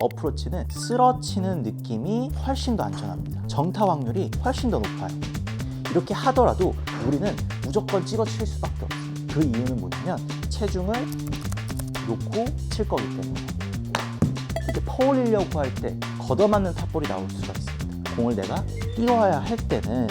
어프로치는 쓰러치는 느낌이 훨씬 더 안전합니다. 정타 확률이 훨씬 더 높아요. 이렇게 하더라도 우리는 무조건 찍어 칠 수밖에 없습니다. 그 이유는 뭐냐면 체중을 놓고 칠 거기 때문에 이렇게 퍼올리려고 할 때 걷어맞는 탑볼이 나올 수가 있습니다. 공을 내가 띄워야 할 때는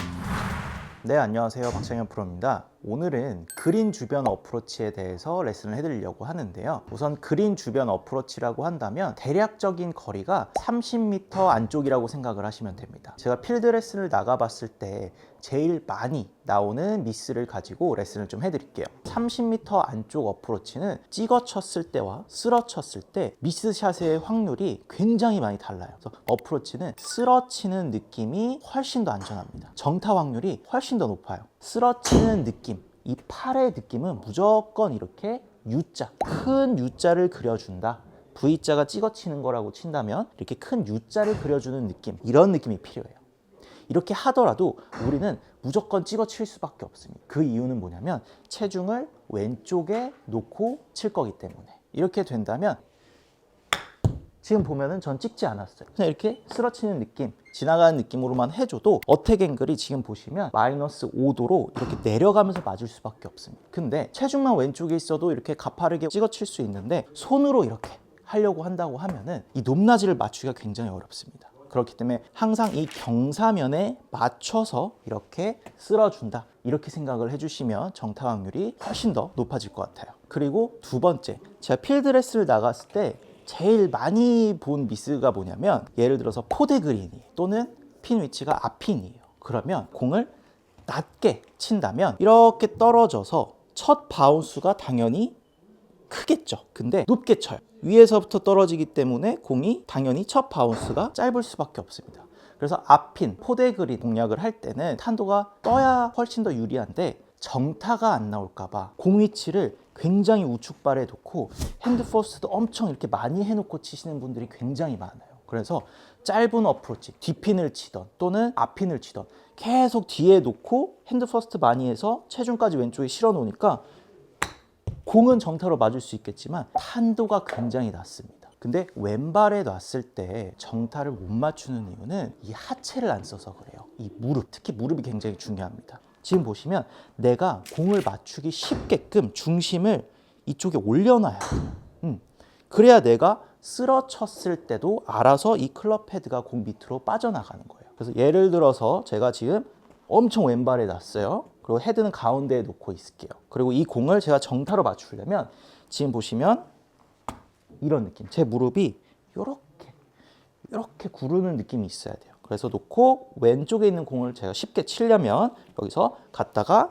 네 안녕하세요 박창현 프로입니다. 오늘은 그린 주변 어프로치에 대해서 레슨을 해드리려고 하는데요. 우선 그린 주변 어프로치라고 한다면 대략적인 거리가 30m 안쪽이라고 생각을 하시면 됩니다. 제가 필드 레슨을 나가봤을 때 제일 많이 나오는 미스를 가지고 레슨을 좀 해드릴게요. 30m 안쪽 어프로치는 찍어 쳤을 때와 쓸어 쳤을 때 미스샷의 확률이 굉장히 많이 달라요. 그래서 어프로치는 쓸어 치는 느낌이 훨씬 더 안전합니다. 정타 확률이 훨씬 더 높아요. 쓸어치는 느낌, 이 팔의 느낌은 무조건 이렇게 U자, 큰 U자를 그려준다. V자가 찍어치는 거라고 친다면 이렇게 큰 U자를 그려주는 느낌, 이런 느낌이 필요해요. 이렇게 하더라도 우리는 무조건 찍어 칠 수밖에 없습니다. 그 이유는 뭐냐면 체중을 왼쪽에 놓고 칠 거기 때문에 이렇게 된다면 지금 보면은 전 찍지 않았어요. 그냥 이렇게 쓰러치는 느낌, 지나가는 느낌으로만 해줘도 어택 앵글이 지금 보시면 마이너스 5도로 이렇게 내려가면서 맞을 수밖에 없습니다. 근데 체중만 왼쪽에 있어도 이렇게 가파르게 찍어칠 수 있는데 손으로 이렇게 하려고 한다고 하면은 이 높낮이를 맞추기가 굉장히 어렵습니다. 그렇기 때문에 항상 이 경사면에 맞춰서 이렇게 쓸어준다. 이렇게 생각을 해주시면 정타 확률이 훨씬 더 높아질 것 같아요. 그리고 두 번째, 제가 필드레스를 나갔을 때 제일 많이 본 미스가 뭐냐면 예를 들어서 포대 그린이 또는 핀 위치가 앞핀이에요. 그러면 공을 낮게 친다면 이렇게 떨어져서 첫 바운스가 당연히 크겠죠. 근데 높게 쳐요. 위에서부터 떨어지기 때문에 공이 당연히 첫 바운스가 짧을 수밖에 없습니다. 그래서 앞핀, 포대 그린 공략을 할 때는 탄도가 떠야 훨씬 더 유리한데 정타가 안 나올까봐 공 위치를 굉장히 우측 발에 놓고 핸드 퍼스트도 엄청 이렇게 많이 해놓고 치시는 분들이 굉장히 많아요. 그래서 짧은 어프로치, 뒷핀을 치던 또는 앞핀을 치던 계속 뒤에 놓고 핸드 퍼스트 많이 해서 체중까지 왼쪽에 실어 놓으니까 공은 정타로 맞을 수 있겠지만 탄도가 굉장히 낮습니다. 근데 왼발에 놨을 때 정타를 못 맞추는 이유는 이 하체를 안 써서 그래요. 이 무릎, 특히 무릎이 굉장히 중요합니다. 지금 보시면 내가 공을 맞추기 쉽게끔 중심을 이쪽에 올려놔야 돼요. 음. 그래야 내가 쓰러쳤을 때도 알아서 이 클럽 헤드가 공 밑으로 빠져나가는 거예요. 그래서 예를 들어서 제가 지금 엄청 왼발에 놨어요. 그리고 헤드는 가운데에 놓고 있을게요. 그리고 이 공을 제가 정타로 맞추려면 지금 보시면 이런 느낌. 제 무릎이 이렇게 이렇게 구르는 느낌이 있어야 돼요. 그래서 놓고 왼쪽에 있는 공을 제가 쉽게 치려면 여기서 갔다가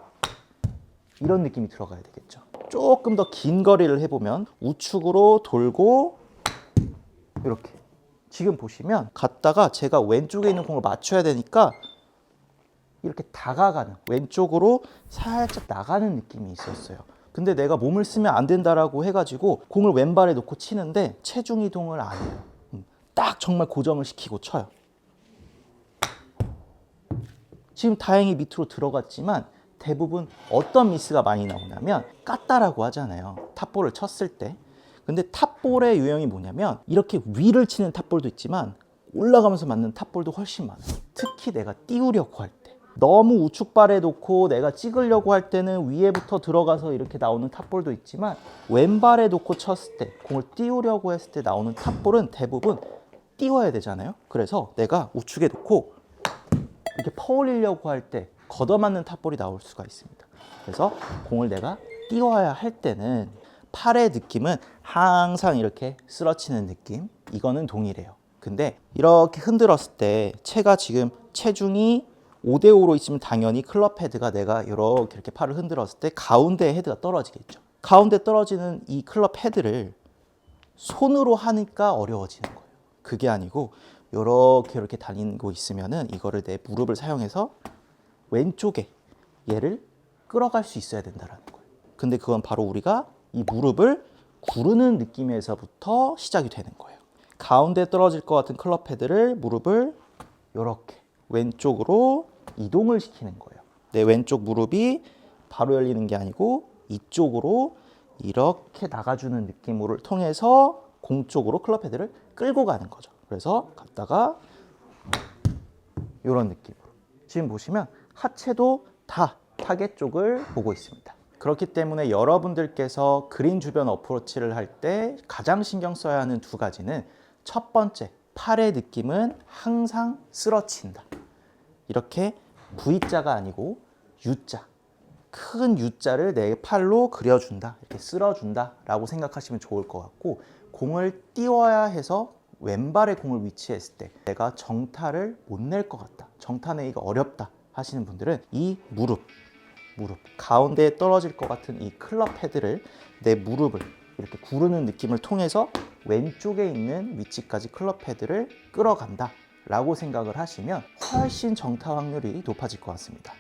이런 느낌이 들어가야 되겠죠. 조금 더 긴 거리를 해보면 우측으로 돌고 이렇게 지금 보시면 갔다가 제가 왼쪽에 있는 공을 맞춰야 되니까 이렇게 다가가는 왼쪽으로 살짝 나가는 느낌이 있었어요. 근데 내가 몸을 쓰면 안 된다라고 해가지고 공을 왼발에 놓고 치는데 체중 이동을 안 해요. 음, 딱 정말 고정을 시키고 쳐요. 지금 다행히 밑으로 들어갔지만 대부분 어떤 미스가 많이 나오냐면 깠다라고 하잖아요. 탑볼을 쳤을 때. 근데 탑볼의 유형이 뭐냐면 이렇게 위를 치는 탑볼도 있지만 올라가면서 맞는 탑볼도 훨씬 많아요. 특히 내가 띄우려고 할 때. 너무 우측발에 놓고 내가 찍으려고 할 때는 위에부터 들어가서 이렇게 나오는 탑볼도 있지만 왼발에 놓고 쳤을 때 공을 띄우려고 했을 때 나오는 탑볼은 대부분 띄워야 되잖아요. 그래서 내가 우측에 놓고 이렇게 퍼올리려고 할 때 걷어맞는 탑볼이 나올 수가 있습니다. 그래서 공을 내가 띄워야 할 때는 팔의 느낌은 항상 이렇게 쓰러치는 느낌. 이거는 동일해요. 근데 이렇게 흔들었을 때 체가 지금 체중이 5대5로 있으면 당연히 클럽 헤드가 내가 이렇게 이렇게 팔을 흔들었을 때 가운데 헤드가 떨어지겠죠. 가운데 떨어지는 이 클럽 헤드를 손으로 하니까 어려워지는 거예요. 그게 아니고 이렇게 이렇게 다니고 있으면은 이거를 내 무릎을 사용해서 왼쪽에 얘를 끌어갈 수 있어야 된다라는 거예요. 근데 그건 바로 우리가 이 무릎을 구르는 느낌에서부터 시작이 되는 거예요. 가운데 떨어질 것 같은 클럽 헤드를 무릎을 이렇게 왼쪽으로 이동을 시키는 거예요. 내 왼쪽 무릎이 바로 열리는 게 아니고 이쪽으로 이렇게 나가주는 느낌을 통해서 공 쪽으로 클럽 헤드를 끌고 가는 거죠. 그래서 갔다가 이런 느낌으로. 지금 보시면 하체도 다 타겟 쪽을 보고 있습니다. 그렇기 때문에 여러분들께서 그린 주변 어프로치를 할 때 가장 신경 써야 하는 두 가지는 첫 번째, 팔의 느낌은 항상 쓰러친다. 이렇게 V자가 아니고 U자. 큰 U자를 내 팔로 그려준다. 이렇게 쓸어준다. 라고 생각하시면 좋을 것 같고, 공을 띄워야 해서 왼발에 공을 위치했을 때 내가 정타를 못 낼 것 같다. 정타 내기가 어렵다. 하시는 분들은 이 무릎, 무릎 가운데에 떨어질 것 같은 이 클럽 헤드를 내 무릎을 이렇게 구르는 느낌을 통해서 왼쪽에 있는 위치까지 클럽 헤드를 끌어간다 라고 생각을 하시면 훨씬 정타 확률이 높아질 것 같습니다